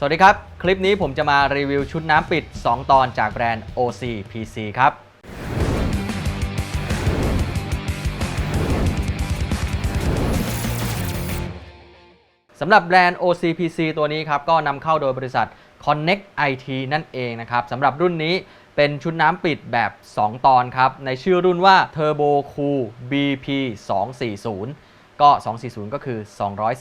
สวัสดีครับ คลิปนี้ผมจะมารีวิวชุดน้ำปิด 2 ตอนจากแบรนด์ OC PC ครับ สำหรับแบรนด์ OCPC ตัวนี้ครับ ก็นำเข้าโดยบริษัท Connect IT นั่นเองนะครับสำหรับรุ่นนี้เป็นชุดน้ำปิดแบบ 2 ตอนครับ ในชื่อรุ่นว่า Turbo Cool BP 240ก็ 240 ก็คือ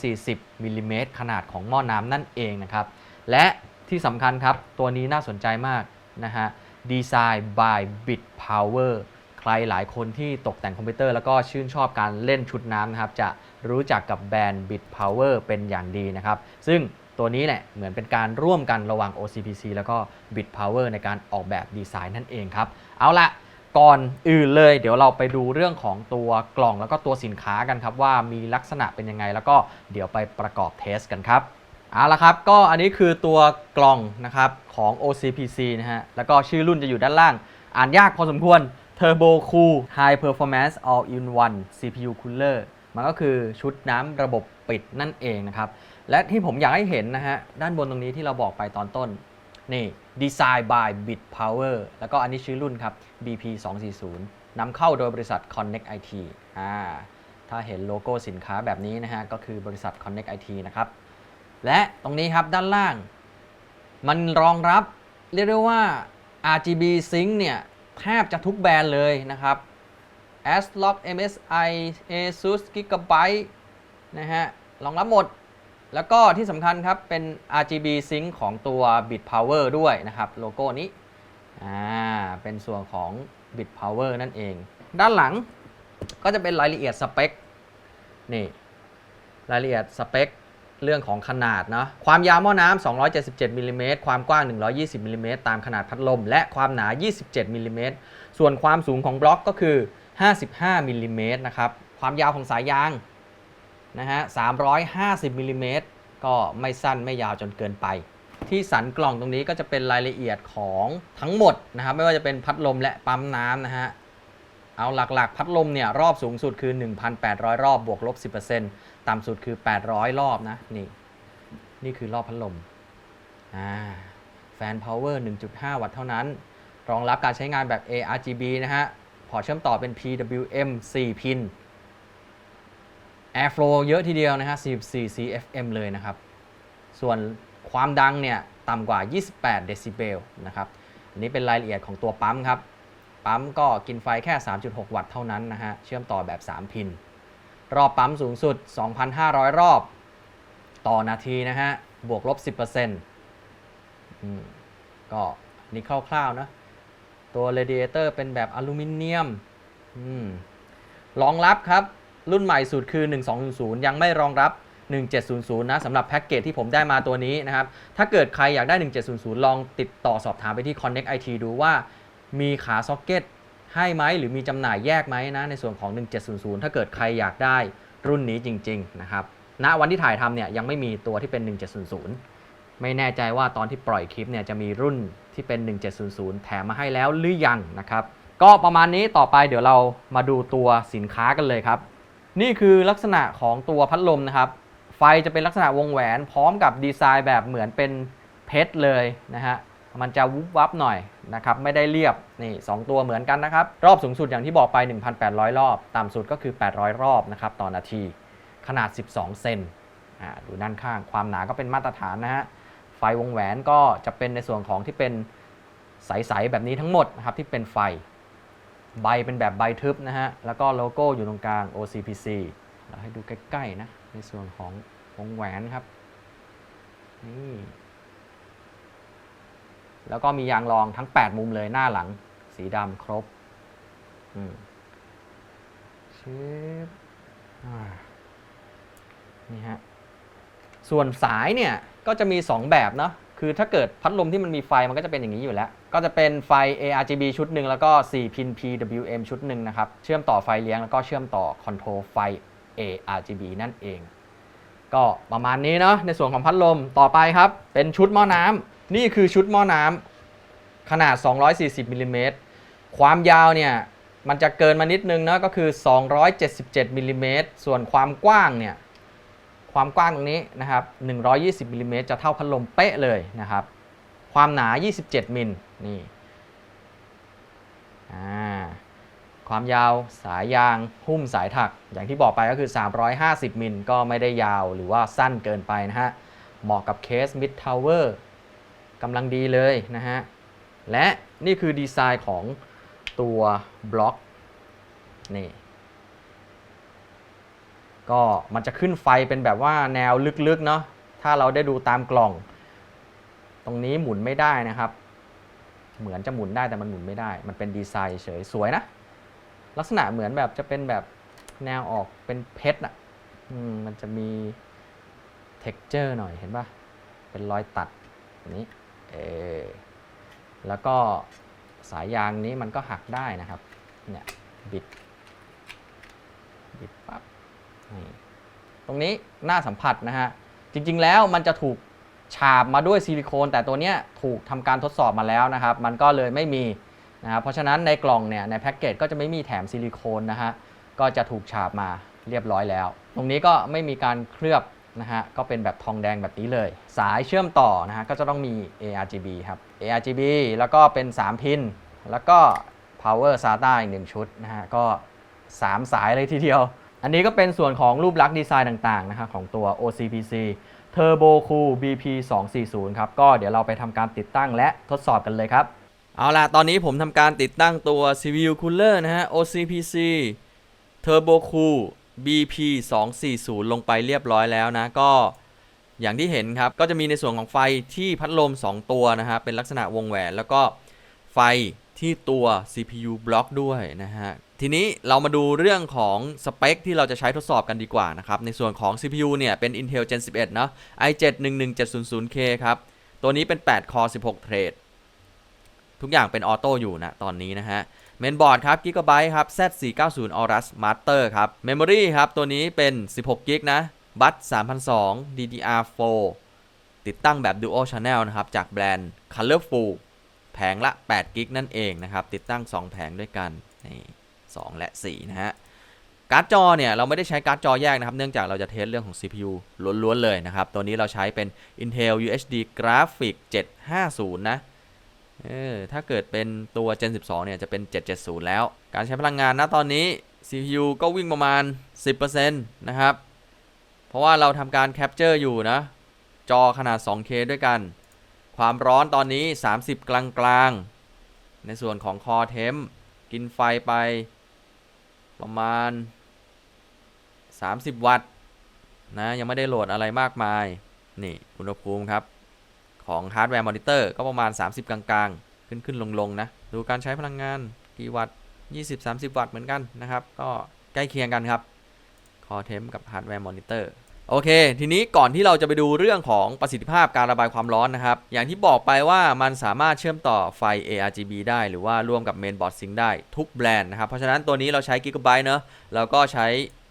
240มิลลิเมตรขนาดของหม้อน้ำนั่นเองนะครับ และที่สำคัญครับ ตัวนี้น่าสนใจมากนะฮะดีไซน์ by Bit Power ใครหลายคนที่ตกแต่งคอมพิวเตอร์แล้วก็ชื่นชอบการเล่นชุดน้ำนะครับ จะรู้จักกับแบรนด์ Bit Power เป็นอย่างดีนะครับ ซึ่งตัวนี้แหละเหมือนเป็นการร่วมกันระหว่าง OCPC แล้วก็ Bit Power ในการออกแบบดีไซน์นั่นเองครับ เอาละก่อนอื่นเลยเดี๋ยวเราไปดูเรื่องของตัวกล่องแล้วก็ตัวสินค้ากันครับว่ามีลักษณะเป็นยังไงแล้วก็เดี๋ยวไปประกอบเทสกันครับ เอาละครับก็อันนี้คือตัวกล่องนะครับของ OCPC นะฮะ แล้วก็ชื่อรุ่นจะอยู่ด้านล่าง อ่านยากพอสมควร Turbo Cool High Performance All in One CPU Cooler มันก็คือชุดน้ำระบบปิดนั่นเองนะครับ และที่ผมอยากให้เห็นนะฮะ ด้านบนตรงนี้ที่เราบอกไปตอนต้น นี่ Design by Bit Power แล้วก็อันนี้ชื่อรุ่นครับ BP 240นำเข้าโดยบริษัท Connect IT อ่าถ้าเห็นโลโก้สินค้าแบบนี้นะฮะ ก็คือบริษัท Connect IT นะครับ และตรงนี้ครับด้านล่าง มันรองรับเรียกได้ว่า RGB Sync เนี่ยแทบจะทุกแบรนด์เลยนะครับ ASRock MSI ASUS Gigabyte นะฮะรองรับหมด แล้วก็ที่สำคัญครับเป็น RGB Sync ของตัว Bit Power ด้วยนะครับ โลโก้นี้อ่าเป็นส่วนของ Bit Power นั่นเอง ด้านหลังก็จะเป็นรายละเอียดสเปคนี่รายละเอียดสเปค เรื่องของขนาดเนาะความยาวหม้อน้ำ277มิลลิเมตรความกว้าง 120มิลลิเมตรตามขนาดพัดลม และความหนา 27มิลลิเมตรส่วนความสูงของบล็อกก็คือ 55มิลลิเมตรนะครับความยาวของสายยางนะฮะ350มิลลิเมตรก็ไม่สั้นไม่ยาวจนเกินไป ที่สันกล่องตรงนี้ก็จะเป็นรายละเอียดของทั้งหมดนะครับไม่ว่าจะเป็นพัดลมและปั๊มน้ำนะฮะเอาหลักๆ พัดลมเนี่ยรอบสูงสุดคือ 1,800 รอบบวกลบ 10% ต่ำสุดคือ 800 รอบนะ นี่ นี่คือรอบพัดลมแฟนพาวเวอร์1.5 วัตต์เท่านั้น รองรับการใช้งานแบบ ARGB นะฮะ พอเชื่อมต่อเป็น PWM 4 พิน Airflow เยอะทีเดียวนะฮะ 44 CFM เลยนะครับ ส่วนความดังเนี่ยต่ำกว่า 28 เดซิเบลนะครับ อันนี้เป็นรายละเอียดของตัวปั๊มครับ ปั๊มก็กินไฟแค่ 3.6 วัตต์เท่านั้นนะฮะ เชื่อมต่อแบบ 3 พิน รอบปั๊มสูงสุด 2,500 รอบ ต่อนาทีนะฮะ บวกลบ 10%อืมก็นี่คร่าวๆนะ ตัวเรดิเอเตอร์เป็นแบบอลูมิเนียมอืมรองรับครับ รุ่นใหม่สุดคือ 1200 ยังไม่รองรับ 1700 นะสำหรับแพ็กเกจที่ผมได้มาตัวนี้นะครับ ถ้าเกิดใครอยากได้ 1700 ลองติดต่อสอบถามไปที่ Connect IT ดูว่ามีขาซ็อกเก็ต ให้ไหมหรือมีจำหน่ายแยกไหมนะในส่วนของ 1700 ถ้าเกิดใครอยากได้รุ่นนี้จริง ๆ นะครับณวันที่ถ่ายทำเนี่ยยังไม่มีตัวที่เป็น 1700 ไม่แน่ใจว่าตอนที่ปล่อยคลิปเนี่ยจะมีรุ่นที่เป็น 1700 แถมมาให้แล้วหรือยังนะครับ ก็ประมาณนี้ต่อไปเดี๋ยวเรามาดูตัวสินค้ากันเลยครับ นี่คือลักษณะของตัวพัดลมนะครับ ไฟจะเป็นลักษณะวงแหวนพร้อมกับดีไซน์แบบเหมือนเป็นเพชรเลยนะฮะ มันจะวุบวับหน่อยนะครับไม่ได้เรียบนี่สองตัวเหมือนกันนะครับ รอบสูงสุดอย่างที่บอกไป 1,800 รอบ ต่ำสุดก็คือ 800 รอบนะครับต่อนาที ขนาด 12 เซนอ่าดูด้านข้างความหนาก็เป็นมาตรฐานนะฮะไฟวงแหวนก็จะเป็นในส่วนของที่เป็นใส ๆ แบบนี้ทั้งหมดนะครับที่เป็นไฟ ใบเป็นแบบใบทึบนะฮะ แล้วก็โลโก้อยู่ตรงกลาง OCPC เราให้ดูใกล้ ๆ นะ ในส่วนของวงแหวนครับ นี่ แล้วก็มียางรองทั้ง 8 มุมเลยหน้าหลัง สีดำครบอืมชิบอ่านี่ฮะ ส่วนสายเนี่ยก็จะมี 2 แบบเนาะคือถ้าเกิดพัดลมที่มันมีไฟมันก็จะเป็นอย่างนี้อยู่แล้ว ก็จะเป็นไฟ ARGB ชุดหนึ่งแล้วก็ 4 พิน PWM ชุดหนึ่งนะครับ เชื่อมต่อไฟเลี้ยงแล้วก็เชื่อมต่อคอนโทรลไฟ ARGB นั่นเอง ก็ประมาณนี้เนาะในส่วนของพัดลมต่อไปครับ เป็นชุดหม้อน้ำ นี่คือชุดหม้อน้ำขนาด 240มิลลิเมตรความยาวเนี่ยมันจะเกินมานิดนึงนะก็คือ 277มิลลิเมตรส่วนความกว้างเนี่ยความกว้างตรงนี้นะครับ120มิลลิเมตรจะเท่าพัดลมเป๊ะเลยนะครับ ความหนา 27มิลนี่ความยาวสายยางหุ้มสายถัก อย่างที่บอกไปก็คือ 350มิลก็ไม่ได้ยาวหรือว่าสั้นเกินไปนะฮะ เหมาะกับเคส Mid Tower กำลังดีเลยนะฮะ และนี่คือดีไซน์ของตัวบล็อกนี่ก็มันจะขึ้นไฟเป็นแบบว่าแนวลึกๆเนาะถ้าเราได้ดูตามกล่อง ตรงนี้หมุนไม่ได้นะครับ เหมือนจะหมุนได้แต่มันหมุนไม่ได้ มันเป็นดีไซน์เฉยสวยนะ ลักษณะเหมือนแบบจะเป็นแบบแนวออกเป็นเพชรอะมมันจะมี texture หน่อยเห็นปะเป็นรอยตัดแบบนี้ เออแล้วก็สายยางนี้มันก็หักได้นะครับ เนี่ยบิด บิดปั๊บตรงนี้หน้าสัมผัสนะฮะ จริงๆแล้วมันจะถูกฉาบมาด้วยซิลิโคน แต่ตัวเนี้ยถูกทำการทดสอบมาแล้วนะครับ มันก็เลยไม่มีนะครับ เพราะฉะนั้นในกล่องเนี่ยในแพ็กเกจก็จะไม่มีแถมซิลิโคนนะฮะ ก็จะถูกฉาบมาเรียบร้อยแล้ว ตรงนี้ก็ไม่มีการเคลือบ นะฮะก็เป็นแบบทองแดงแบบนี้เลย สายเชื่อมต่อนะฮะก็จะต้องมี ARGB ครับ ARGB แล้วก็เป็น 3 พิน แล้วก็ power SATA อีกหนึ่งชุดนะฮะก็ 3 สายเลยทีเดียว อันนี้ก็เป็นส่วนของรูปลักษณ์ดีไซน์ต่างๆนะฮะของตัว OCPC Turbo Cool BP 240ครับก็เดี๋ยวเราไปทำการติดตั้งและทดสอบกันเลยครับ เอาล่ะ ตอนนี้ผมทำการติดตั้งตัว CPU Cooler นะฮะ OCPC Turbo Cool BP 240 ลงไปเรียบร้อยแล้วนะ ก็อย่างที่เห็นครับ ก็จะมีในส่วนของไฟที่พัดลม 2 ตัวนะฮะ เป็นลักษณะวงแหวน แล้วก็ไฟที่ตัว CPU บล็อกด้วยนะฮะ ทีนี้เรามาดูเรื่องของสเปคที่เราจะใช้ทดสอบกันดีกว่านะครับ ในส่วนของ CPU เนี่ย เป็น Intel Gen 11 เนอะ i7 11700K ครับ ตัวนี้เป็น8 Core 16 เทรด ทุกอย่างเป็นออโต้อยู่นะตอนนี้นะฮะ เมนบอร์ดครับ Gigabyte ครับ Z490 Aorus Master ครับ Memory ครับ ตัวนี้เป็น 16 g b นะ บัต3002 DDR4 ติดตั้งแบบ Dual Channel นะครับ จากแบรนด์ Colorful แผงละ8 g b นั่นเองนะครับ ติดตั้ง 2 แผงด้วยกันนี่2และ 4 นะฮะ การ์ดจอเนี่ย เราไม่ได้ใช้การ์ดจอแยกนะครับ เนื่องจากเราจะเทสเรื่องของ CPU ล้วนๆเลยนะครับ ตัวนี้เราใช้เป็น Intel UHD Graphic 750 นะ เออถ้าเกิดเป็นตัว Gen 12 เนี่ย จะเป็น 770 แล้ว การใช้พลังงานนะตอนนี้ CPU ก็วิ่งประมาณ 10%นะครับ เพราะว่าเราทำการแคปเจอร์อยู่นะ จอขนาด 2K ด้วยกัน ความร้อนตอนนี้ 30 กลางๆในส่วนของคอเทมกินไฟไป ประมาณ 30 วัตต์นะ ยังไม่ได้โหลดอะไรมากมาย นี่ อุณหภูมิครับ ของฮาร์ดแวร์มอนิเตอร์ก็ประมาณ 30 กลางๆ ขึ้นขึ้นลงลงๆนะ ดูการใช้พลังงานกี่วัตต์20-30 วัตต์เหมือนกันนะครับ ก็ใกล้เคียงกันครับคอเทมกับฮาร์ดแวร์มอนิเตอร์โอเค ทีนี้ก่อนที่เราจะไปดูเรื่องของประสิทธิภาพการระบายความร้อนนะครับ อย่างที่บอกไปว่ามันสามารถเชื่อมต่อไฟ ARGB ได้หรือว่าร่วมกับ Mainboard Sync ได้ทุกแบรนด์นะครับ เพราะฉะนั้นตัวนี้เราใช้ Gigabyte เนอะเราก็ใช้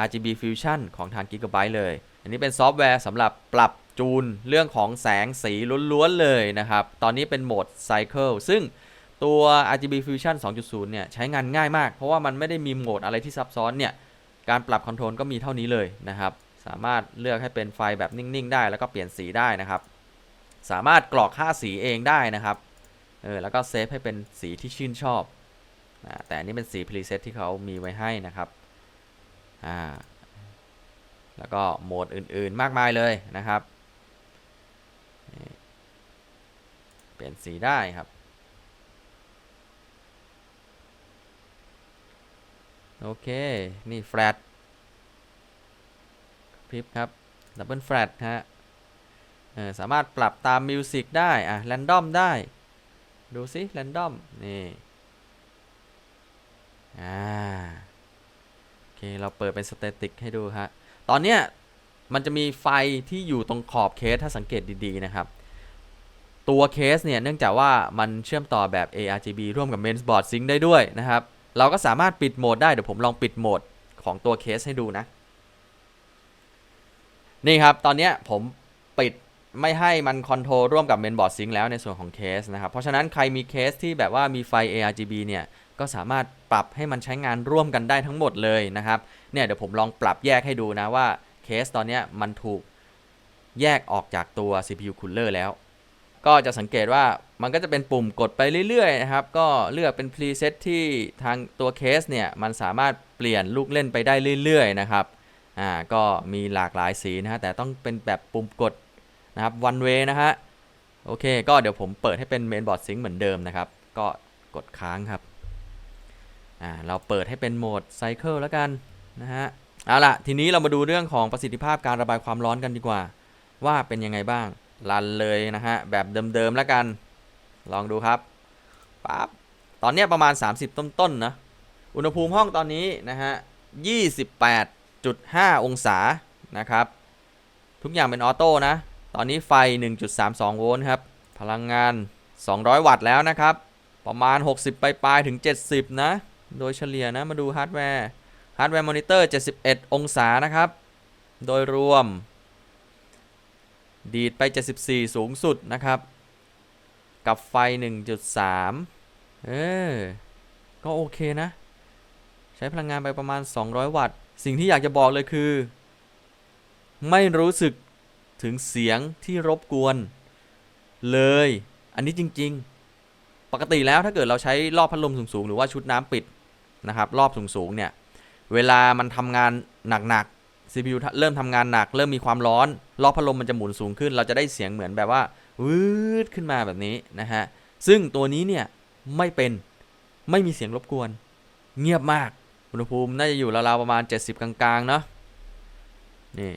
RGB Fusion ของทาง Gigabyte เลย อันนี้เป็นซอฟต์แวร์สำหรับปรับ จูนเรื่องของแสงสีล้วนๆเลยนะครับ ตอนนี้เป็นโหมด Cycle ซึ่งตัว RGB Fusion 2.0 เนี่ย ใช้งานง่ายมาก เพราะว่ามันไม่ได้มีโหมดอะไรที่ซับซ้อนเนี่ย การปรับคอนโทรลก็มีเท่านี้เลยนะครับ สามารถเลือกให้เป็นไฟแบบนิ่ง ๆ ได้ แล้วก็เปลี่ยนสีได้นะครับ สามารถกรอกค่าสีเองได้นะครับ เออ แล้วก็เซฟให้เป็นสีที่ชื่นชอบนะแต่อันนี้เป็นสีพรีเซตที่เขามีไว้ให้นะครับ อ่า แล้วก็โหมดอื่นๆ มากมายเลยนะครับนี่ เปลี่ยนสีได้ครับโอเค นี่แฟลตพริบครับดับเบิลแฟลตฮะสามารถปรับตามมิวสิกได้ อะแรนดอมได้ ดูสิแรนดอม นี่ อ่า โอเค เราเปิดเป็นสเตติกให้ดูฮะ ตอนเนี้ยมันจะมีไฟที่อยู่ตรงขอบเคสถ้าสังเกตดี ๆ นะครับ ตัวเคสเนี่ยเนื่องจากว่ามันเชื่อมต่อแบบ ARGB ร่วมกับ Mainboard Sync ได้ด้วยนะครับ เราก็สามารถปิดโหมดได้ เดี๋ยวผมลองปิดโหมดของตัวเคสให้ดูนะ นี่ครับ ตอนนี้ผมปิดไม่ให้มันคอนโทรลร่วมกับ Mainboard Sync แล้วในส่วนของเคสนะครับ เพราะฉะนั้นใครมีเคสที่แบบว่ามีไฟ ARGB เนี่ย ก็สามารถปรับให้มันใช้งานร่วมกันได้ทั้งหมดเลยนะครับ เนี่ยเดี๋ยวผมลองปรับแยกให้ดูนะว่าเคสตอนนี้มันถูกแยกออกจากตัว CPU Cooler แล้ว ก็จะสังเกตว่ามันก็จะเป็นปุ่มกดไปเรื่อยๆนะครับ ก็เลือกเป็นพรีเซตที่ทางตัวเคสเนี่ย มันสามารถเปลี่ยนลูกเล่นไปได้เรื่อยๆนะครับ อ่า ก็มีหลากหลายสีนะฮะ แต่ต้องเป็นแบบปุ่มกดนะครับ one way นะฮะ โอเค ก็เดี๋ยวผมเปิดให้เป็น mainboard sync เหมือนเดิมนะครับ ก็กดค้างครับ อ่า เราเปิดให้เป็นโหมด cycle แล้วกันนะฮะ เอาล่ะ ทีนี้เรามาดูเรื่องของประสิทธิภาพการระบายความร้อนกันดีกว่า ว่าเป็นยังไงบ้าง รันเลยนะฮะ แบบเดิมๆแล้วกัน ลองดูครับปั๊บตอนนี้ประมาณ 30 ต้นๆนะ อุณหภูมิห้องตอนนี้นะฮะ 28.5 องศานะครับ ทุกอย่างเป็นออโต้นะ ตอนนี้ไฟ 1.32 โวลต์ครับ พลังงาน 200 วัตต์แล้วนะครับ ประมาณ 60 ปลายๆถึง 70 นะ โดยเฉลี่ยนะ มาดูฮาร์ดแวร์ ฮาร์ดแวร์มอนิเตอร์ 71 องศานะครับ โดยรวม ดีดไป 74 สูงสุดนะครับ กับไฟ 1.3 เออ ก็โอเคนะ ใช้พลังงานไปประมาณ 200 วัตต์ สิ่งที่อยากจะบอกเลยคือ ไม่รู้สึกถึงเสียงที่รบกวน เลย อันนี้จริง ๆ ปกติแล้วถ้าเกิดเราใช้รอบพัดลมสูง ๆ หรือว่าชุดน้ำปิดนะครับ รอบสูง ๆ เนี่ย เวลามันทำงานหนัก CPU เริ่มทำงานหนัก เริ่มมีความร้อนรอพัดลมมันจะหมุนสูงขึ้น เราจะได้เสียงเหมือนแบบว่าวืดขึ้นมาแบบนี้นะฮะ ซึ่งตัวนี้เนี่ยไม่เป็นไม่มีเสียงรบกวน เงียบมากอุณหภูมิน่าจะอยู่ราวๆประมาณ 70 กลางๆเนาะนี่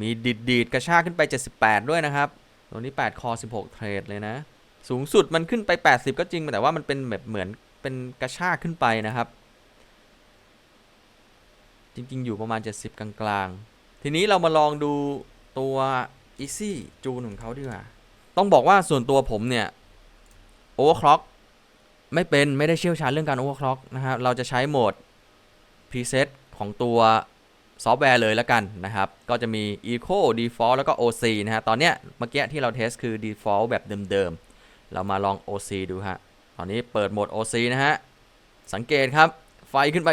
มีดีดดีดกระชากขึ้นไป 78 ด้วยนะครับ ตัวนี้ 8 คอ 16 เทรดเลยนะ สูงสุดมันขึ้นไป 80 ก็จริงแต่ว่ามันเป็นแบบเหมือนเป็นกระชากขึ้นไปนะครับ จริงๆ อยู่ประมาณ 70 กลางๆ ทีนี้เรามาลองดูตัว Easy จูนของเขาดีกว่า ต้องบอกว่าส่วนตัวผมเนี่ย Overclock ไม่เป็นไม่ได้เชี่ยวชาญเรื่องการ Overclock นะครับเราจะใช้โหมด Preset ของตัวซอฟต์แวร์เลยแล้วกันนะครับ ก็จะมี Eco Default แล้วก็ OC นะฮะ ตอนเนี้ยเมื่อกี้ที่เราเทสคือ Default แบบเดิมๆ เรามาลอง OC ดูฮะ ตอนนี้เปิดโหมด OC นะฮะ สังเกตครับ ไฟขึ้นไป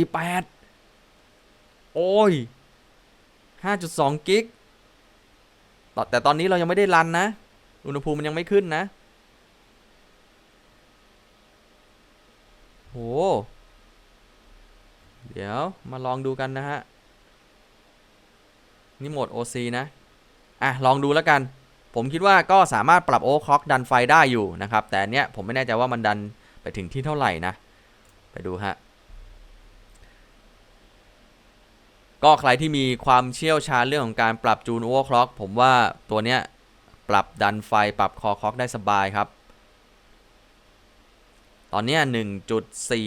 1.48 โอ้ย 5.2 กิกต่อแต่ตอนนี้เรายังไม่ได้รันนะ อุณหภูมิมันยังไม่ขึ้นนะ โห เดี๋ยวมาลองดูกันนะฮะ นี่โหมด OC นะ อะ ลองดูแล้วกัน ผมคิดว่าก็สามารถปรับโอคล็อกดันไฟได้อยู่นะครับ แต่เนี้ยผมไม่แน่ใจว่ามันดันไปถึงที่เท่าไหร่นะ ไปดูฮะ ก็ใครที่มีความเชี่ยวชาญเรื่องของการปรับจูนโอเวอร์คล็อกผมว่าตัวเนี้ยปรับดันไฟปรับคอคล็อกได้สบายครับ ตอนนี้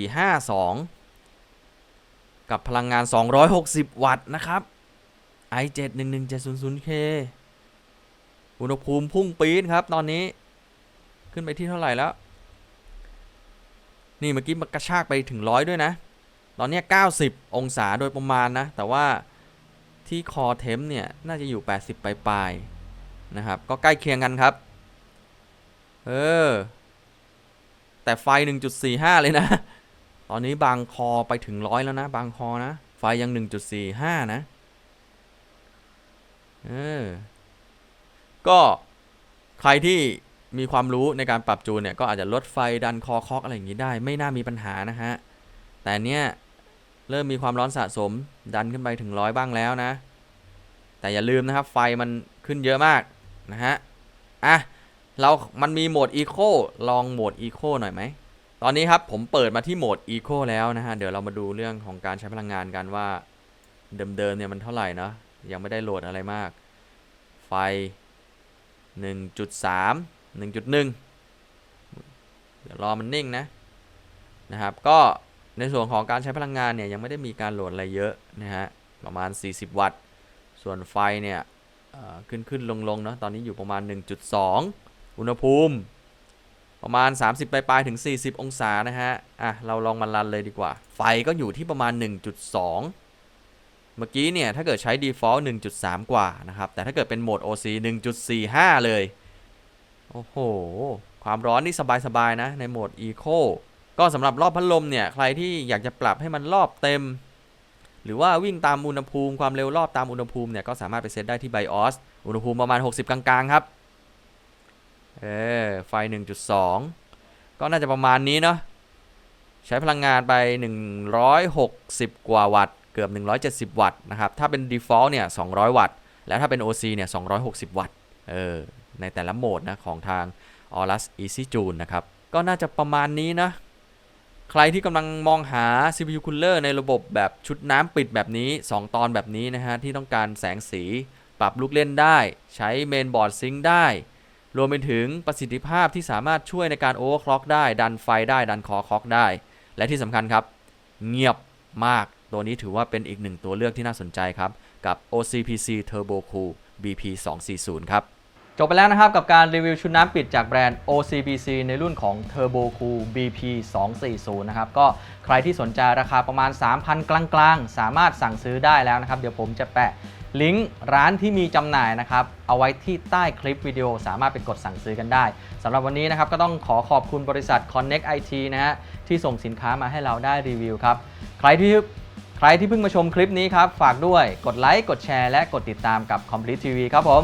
1.452 กับพลังงาน 260 วัตต์นะครับ i7 11700K อุณหภูมิพุ่งปี๊ดครับ ตอนนี้ขึ้นไปที่เท่าไหร่แล้ว นี่เมื่อกี้มันกระชากไปถึงร้อยด้วยนะ ตอนนี้ 90 องศาโดยประมาณนะ แต่ว่าที่คอเทมเนี่ย น่าจะอยู่ 80 ปลายๆนะครับ ก็ใกล้เคียงกันครับ เออ แต่ไฟ 1.45 เลยนะ ตอนนี้บางคอไปถึงร้อยแล้วนะ บางคอนะ ไฟยัง 1.45 นะ เออ ก็ใครที่มีความรู้ในการปรับจูนเนี่ย ก็อาจจะลดไฟดันคอคอกอะไรอย่างนี้ได้ ไม่น่ามีปัญหานะฮะ แต่เนี้ย เริ่มมีความร้อนสะสม ดันขึ้นไปถึงร้อยบ้างแล้วนะ แต่อย่าลืมนะครับ ไฟมันขึ้นเยอะมากนะฮะ อะ เรา มันมีโหมด Eco ลองโหมด Eco หน่อยไหม ตอนนี้ครับผมเปิดมาที่โหมด Eco แล้วนะฮะ เดี๋ยวเรามาดูเรื่องของการใช้พลังงานกันว่า เดิมๆเนี่ยมันเท่าไหร่เนะยังไม่ได้โหลดอะไรมาก ไฟ 1.3 1.1 เดี๋ยวรอมันนิ่งนะนะครับ ก็ ในส่วนของการใช้พลังงานเนี่ยยังไม่ได้มีการโหลดอะไรเยอะนะฮะประมาณ 40 วัตต์ ส่วนไฟเนี่ยขึ้นขึ้นลงลงเนาะตอนนี้อยู่ประมาณ 1.2 อุณหภูมิ ประมาณ 30 ปลายๆถึง 40 องศานะฮะอะเราลองมารันเลยดีกว่า ไฟก็อยู่ที่ประมาณ 1.2 เมื่อกี้เนี่ยถ้าเกิดใช้ default 1.3 กว่านะครับ แต่ถ้าเกิดเป็นโหมด OC 1.45 เลย โอ้โห ความร้อนนี่สบายๆนะในโหมด Eco ก็สำหรับรอบพัดลมเนี่ยใครที่อยากจะปรับให้มันรอบเต็ม หรือว่าวิ่งตามอุณหภูมิความเร็วรอบตามอุณหภูมิเนี่ยก็สามารถไปเซตได้ที่ BIOS อุณหภูมิประมาณ 60 กลางๆครับเออไฟ 1.2 ก็น่าจะประมาณนี้เนาะใช้พลังงานไป 160 กว่าวัตต์เกือบ 170 วัตต์นะครับ ถ้าเป็น default เนี่ย 200 วัตต์ แล้วถ้าเป็น OC เนี่ย 260 วัตต์ เออ ในแต่ละโหมดนะ ของทาง Aorus Easy Tune นะครับ ก็น่าจะประมาณนี้นะ ใครที่กำลังมองหา CPU Cooler ในระบบแบบชุดน้ำปิดแบบนี้ 2 ตอนแบบนี้นะฮะ ที่ต้องการแสงสีปรับลูกเล่นได้ ใช้เมนบอร์ดซิงค์ได้ รวมไปถึงประสิทธิภาพที่สามารถช่วยในการโอเวอร์คล็อกได้ ดันไฟได้ดันคอคล็อกได้ และที่สำคัญครับ เงียบมาก ตัวนี้ถือว่าเป็นอีกหนึ่งตัวเลือกที่น่าสนใจครับ กับ OCPC Turbo Cool BP 240ครับ จบไปแล้วนะครับกับการรีวิวชุดน้ำปิดจากแบรนด์ OCBC ในรุ่นของ Turbo Cool BP 240นะครับก็ใครที่สนใจราคาประมาณ 3,000 กลางๆ สามารถสั่งซื้อได้แล้วนะครับ เดี๋ยวผมจะแปะลิงก์ร้านที่มีจำหน่ายนะครับ เอาไว้ที่ใต้คลิปวิดีโอสามารถไปกดสั่งซื้อกันได้สำหรับวันนี้นะครับก็ต้องขอขอบคุณบริษัท Connect IT นะฮะที่ส่งสินค้ามาให้เราได้รีวิวครับ ใครที่ใครที่เพิ่งมาชมคลิปนี้ครับ ฝากด้วยกดไลค์กดแชร์และกดติดตามกับ Complete TV ครับผม